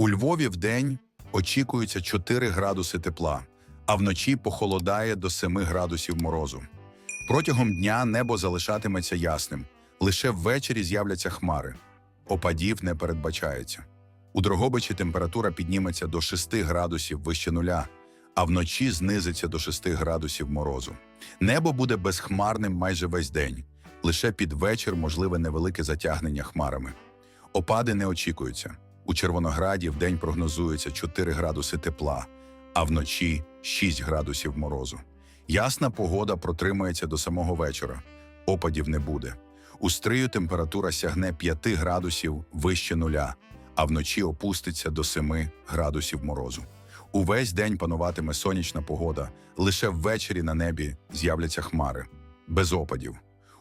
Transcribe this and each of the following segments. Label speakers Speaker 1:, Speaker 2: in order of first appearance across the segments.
Speaker 1: У Львові вдень очікується 4 градуси тепла, а вночі похолодає до 7 градусів морозу. Протягом дня небо залишатиметься ясним, лише ввечері з'являться хмари. Опадів не передбачається. У Дрогобичі температура підніметься до 6 градусів вище нуля, а вночі знизиться до 6 градусів морозу. Небо буде безхмарним майже весь день. Лише під вечір можливе невелике затягнення хмарами. Опади не очікуються. У Червонограді вдень прогнозується 4 градуси тепла, а вночі 6 градусів морозу. Ясна погода протримується до самого вечора. Опадів не буде. У Стрию температура сягне 5 градусів вище нуля, а вночі опуститься до 7 градусів морозу. Увесь день пануватиме сонячна погода, лише ввечері на небі з'являться хмари, без опадів.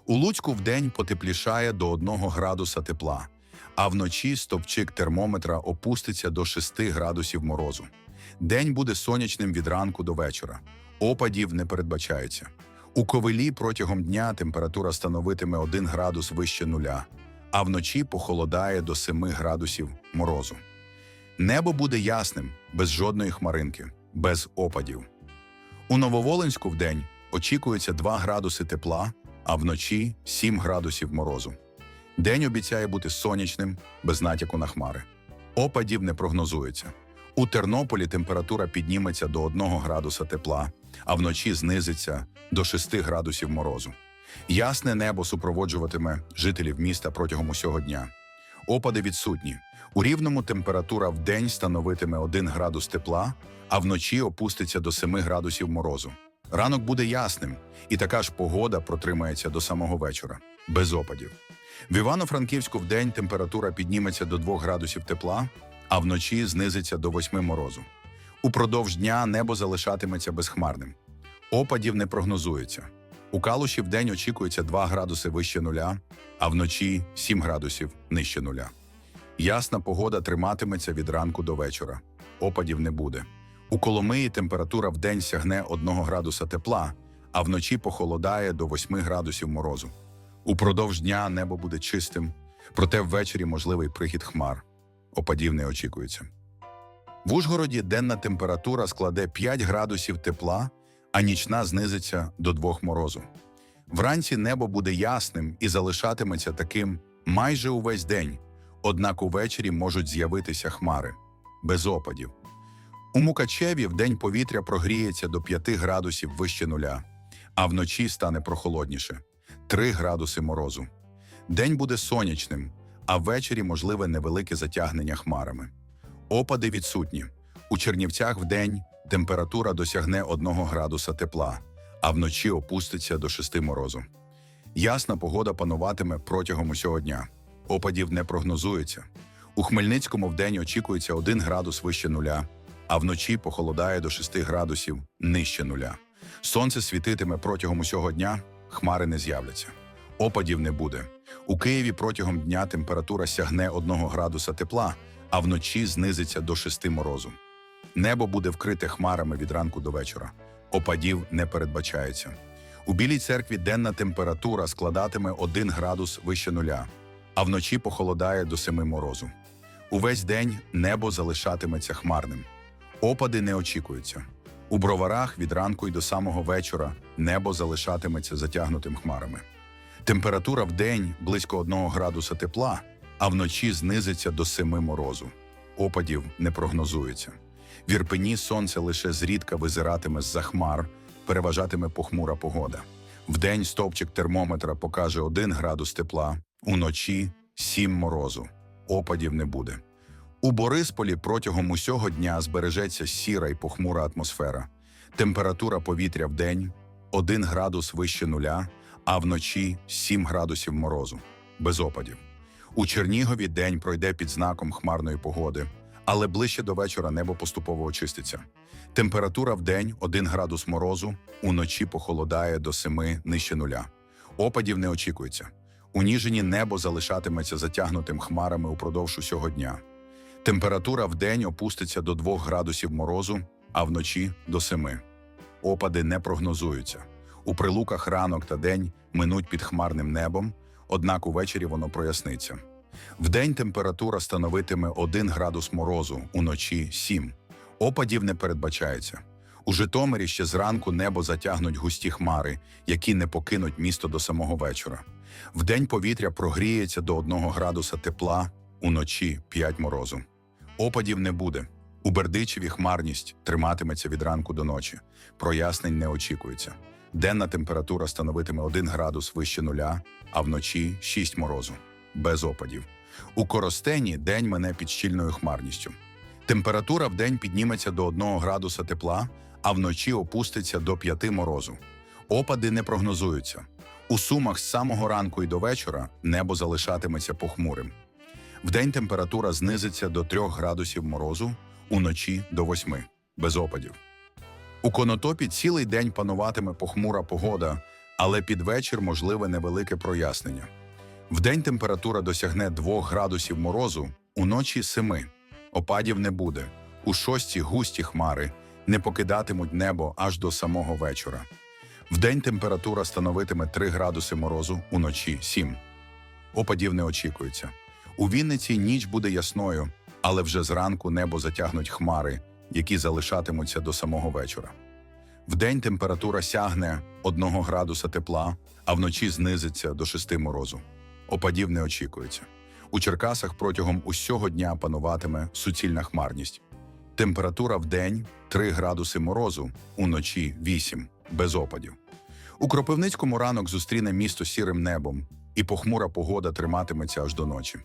Speaker 1: У Луцьку вдень потеплішає до 1 градуса тепла, а вночі стовпчик термометра опуститься до 6 градусів морозу. День буде сонячним від ранку до вечора. Опадів не передбачається. У Ковелі протягом дня температура становитиме 1 градус вище нуля, а вночі похолодає до 7 градусів морозу. Небо буде ясним, без жодної хмаринки, без опадів. У Нововоленську вдень очікується 2 градуси тепла, а вночі 7 градусів морозу. День обіцяє бути сонячним, без натяку на хмари. Опадів не прогнозується. У Тернополі температура підніметься до 1 градуса тепла, а вночі знизиться до 6 градусів морозу. Ясне небо супроводжуватиме жителів міста протягом усього дня. Опади відсутні. У рівному температура в день становитиме 1 градус тепла, а вночі опуститься до 7 градусів морозу. Ранок буде ясним, і така ж погода протримається до самого вечора, без опадів. В Івано-Франківську вдень температура підніметься до 2 градусів тепла, а вночі знизиться до 8 морозу. Упродовж дня небо залишатиметься безхмарним. Опадів не прогнозується. У Калуші вдень очікується 2 градуси вище нуля, а вночі 7 градусів нижче нуля. Ясна погода триматиметься від ранку до вечора. Опадів не буде. У Коломиї температура вдень сягне 1 градуса тепла, а вночі похолодає до 8 градусів морозу. Упродовж дня небо буде чистим, проте ввечері можливий прихід хмар. Опадів не очікується. В Ужгороді денна температура складе 5 градусів тепла, а нічна знизиться до 2 морозу. Вранці небо буде ясним і залишатиметься таким майже увесь день, однак увечері можуть з'явитися хмари без опадів. У Мукачеві вдень повітря прогріється до 5 градусів вище нуля, а вночі стане прохолодніше 3 градуси морозу. День буде сонячним, а ввечері можливе невелике затягнення хмарами. Опади відсутні. У Чернівцях вдень температура досягне 1 градуса тепла, а вночі опуститься до 6 морозу. Ясна погода пануватиме протягом усього дня. Опадів не прогнозується. У Хмельницькому вдень очікується 1 градус вище нуля, а вночі похолодає до 6 градусів нижче нуля. Сонце світитиме протягом усього дня, хмари не з'являться. Опадів не буде. У Києві протягом дня температура сягне 1 градуса тепла, а вночі знизиться до 6 морозу. Небо буде вкрите хмарами від ранку до вечора. Опадів не передбачається. У Білій церкві денна температура складатиме 1 градус вище нуля, а вночі похолодає до 7 морозу. Увесь день небо залишатиметься хмарним. Опади не очікуються. У броварах від ранку й до самого вечора небо залишатиметься затягнутим хмарами. Температура в день близько 1 градуса тепла, а вночі знизиться до 7 морозу. Опадів не прогнозується. В Ірпені сонце лише зрідка визиратиме з-за хмар, переважатиме похмура погода. Вдень стовпчик термометра покаже 1 градус тепла, уночі 7 морозу. Опадів не буде. У Борисполі протягом усього дня збережеться сіра й похмура атмосфера. Температура повітря в день 1 градус вище нуля, а вночі 7 градусів морозу. Без опадів. У Чернігові день пройде під знаком хмарної погоди, але ближче до вечора небо поступово очиститься. Температура в день 1 градус морозу, уночі похолодає до 7 нижче нуля. Опадів не очікується. У Ніжині небо залишатиметься затягнутим хмарами упродовж усього дня. Температура в день опуститься до 2 градусів морозу, а вночі до 7. Опади не прогнозуються. У прилуках ранок та день минуть під хмарним небом, однак увечері воно проясниться. Вдень температура становитиме 1 градус морозу, уночі 7. Опадів не передбачається. У Житомирі ще зранку небо затягнуть густі хмари, які не покинуть місто до самого вечора. Вдень повітря прогріється до 1 градуса тепла, уночі 5 морозу. Опадів не буде. У Бердичеві хмарність триматиметься від ранку до ночі. Прояснень не очікується. Денна температура становитиме 1 градус вище нуля, а вночі 6 морозу. Без опадів. У Коростені день мене під щільною хмарністю. Температура в день підніметься до 1 градуса тепла, а вночі опуститься до 5 морозу. Опади не прогнозуються. У Сумах з самого ранку і до вечора небо залишатиметься похмурим. Вдень температура знизиться до 3 градусів морозу, уночі до 8, без опадів. У Конотопі цілий день пануватиме похмура погода, але під вечір можливе невелике прояснення. Вдень температура досягне 2 градусів морозу, уночі 7. Опадів не буде. У шості густі хмари не покидатимуть небо аж до самого вечора. Вдень температура становитиме 3 градуси морозу, уночі 7. Опадів не очікується. У Вінниці ніч буде ясною, але вже зранку небо затягнуть хмари, які залишатимуться до самого вечора. Вдень температура сягне 1 градуса тепла, а вночі знизиться до 6 морозу. Опадів не очікується. У Черкасах протягом усього дня пануватиме суцільна хмарність. Температура в день 3 градуси морозу, уночі 8, без опадів. У Кропивницькому ранок зустріне місто сірим небом, і похмура погода триматиметься аж до ночі.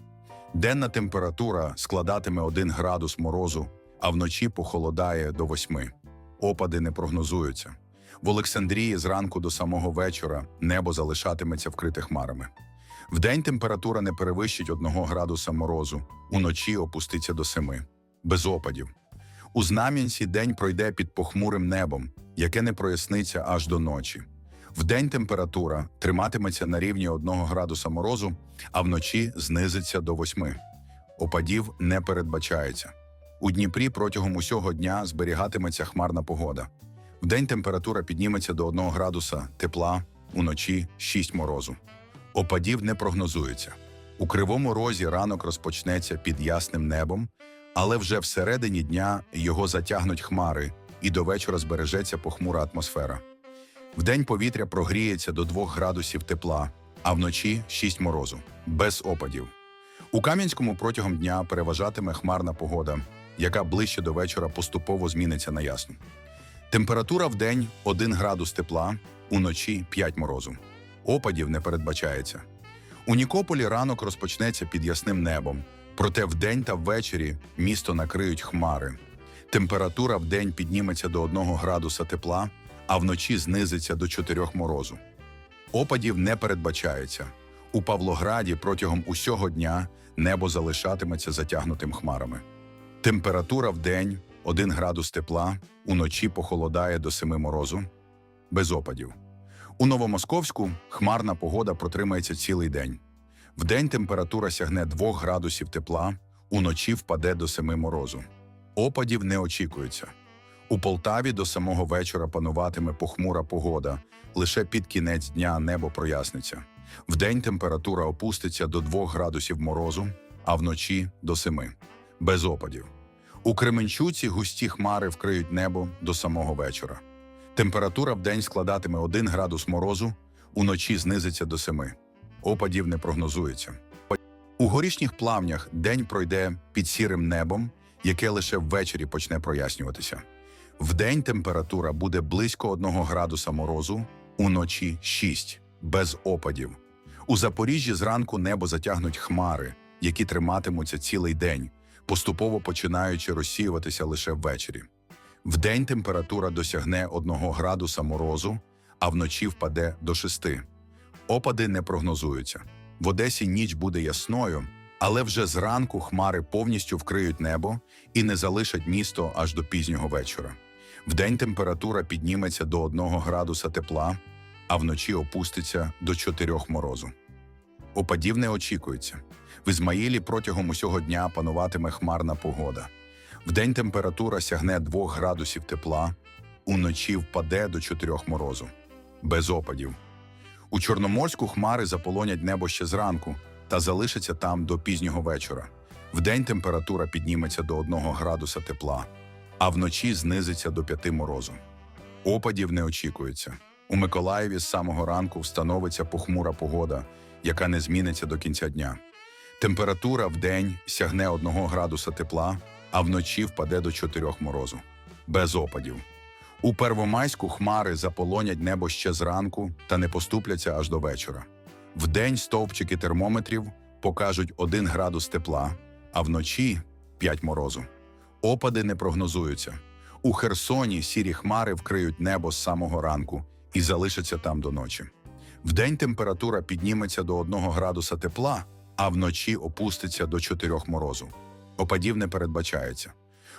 Speaker 1: Денна температура складатиме 1 градус морозу, а вночі похолодає до 8. Опади не прогнозуються. В Олександрії зранку до самого вечора небо залишатиметься вкрите хмарами. Вдень температура не перевищить 1 градуса морозу, уночі опуститься до 7. Без опадів. У Знам'янці день пройде під похмурим небом, яке не проясниться аж до ночі. Вдень температура триматиметься на рівні 1 градуса морозу, а вночі знизиться до 8. Опадів не передбачається. У Дніпрі протягом усього дня зберігатиметься хмарна погода. Вдень температура підніметься до 1 градуса тепла, уночі 6 морозу. Опадів не прогнозується. У Кривому Розі ранок розпочнеться під ясним небом, але вже всередині дня його затягнуть хмари, і до вечора збережеться похмура атмосфера. Вдень повітря прогріється до 2 градусів тепла, а вночі 6 морозу, без опадів. У Кам'янському протягом дня переважатиме хмарна погода, яка ближче до вечора поступово зміниться на ясну. Температура в день 1 градус тепла, уночі 5 морозу. Опадів не передбачається. У Нікополі ранок розпочнеться під ясним небом, проте вдень та ввечері місто накриють хмари. Температура в день підніметься до 1 градуса тепла, а вночі знизиться до 4 морозу. Опадів не передбачається. У Павлограді протягом усього дня небо залишатиметься затягнутим хмарами. Температура в день 1 градус тепла, уночі похолодає до 7 морозу, без опадів. У Новомосковську хмарна погода протримається цілий день. Вдень температура сягне 2 градусів тепла, уночі впаде до 7 морозу. Опадів не очікується. У Полтаві до самого вечора пануватиме похмура погода, лише під кінець дня небо проясниться. Вдень температура опуститься до 2 градусів морозу, а вночі до 7. Без опадів. У Кременчуці густі хмари вкриють небо до самого вечора. Температура вдень складатиме 1 градус морозу, уночі знизиться до 7. Опадів не прогнозується. У горішніх плавнях день пройде під сірим небом, яке лише ввечері почне прояснюватися. Вдень температура буде близько 1 градуса морозу, уночі 6, без опадів. У Запоріжжі зранку небо затягнуть хмари, які триматимуться цілий день, поступово починаючи розсіюватися лише ввечері. Вдень температура досягне 1 градуса морозу, а вночі впаде до 6. Опади не прогнозуються. В Одесі ніч буде ясною, але вже зранку хмари повністю вкриють небо і не залишать місто аж до пізнього вечора. Вдень температура підніметься до 1 градуса тепла, а вночі опуститься до 4 морозу. Опадів не очікується. В Ізмаїлі протягом усього дня пануватиме хмарна погода. Вдень температура сягне 2 градусів тепла, уночі впаде до 4 морозу. Без опадів. У Чорноморську хмари заполонять небо ще зранку, та залишиться там до пізнього вечора. Вдень температура підніметься до 1 градуса тепла, а вночі знизиться до 5 морозу. Опадів не очікується. У Миколаєві з самого ранку встановиться похмура погода, яка не зміниться до кінця дня. Температура в день сягне 1 градуса тепла, а вночі впаде до 4 морозу. Без опадів. У Первомайську хмари заполонять небо ще зранку та не поступляться аж до вечора. Вдень стовпчики термометрів покажуть 1 градус тепла, а вночі 5 морозу. Опади не прогнозуються. У Херсоні сірі хмари вкриють небо з самого ранку і залишаться там до ночі. Вдень температура підніметься до 1 градуса тепла, а вночі опуститься до 4 морозу. Опадів не передбачається.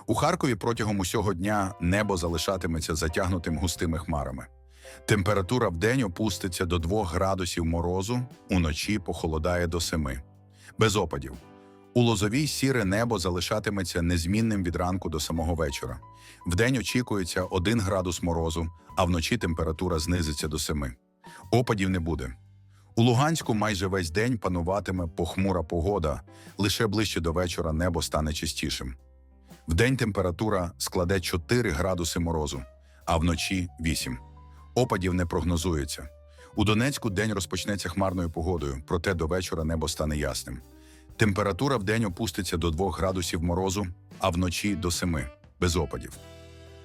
Speaker 1: У Харкові протягом усього дня небо залишатиметься затягнутим густими хмарами. Температура вдень опуститься до 2 градусів морозу, уночі похолодає до 7. Без опадів. У Лозовій сіре небо залишатиметься незмінним від ранку до самого вечора. Вдень очікується 1 градус морозу, а вночі температура знизиться до 7. Опадів не буде. У Луганську майже весь день пануватиме похмура погода, лише ближче до вечора небо стане чистішим. Вдень температура складе 4 градуси морозу, а вночі 8. Опадів не прогнозується. У Донецьку день розпочнеться хмарною погодою, проте до вечора небо стане ясним. Температура вдень опуститься до 2 градусів морозу, а вночі до 7, без опадів.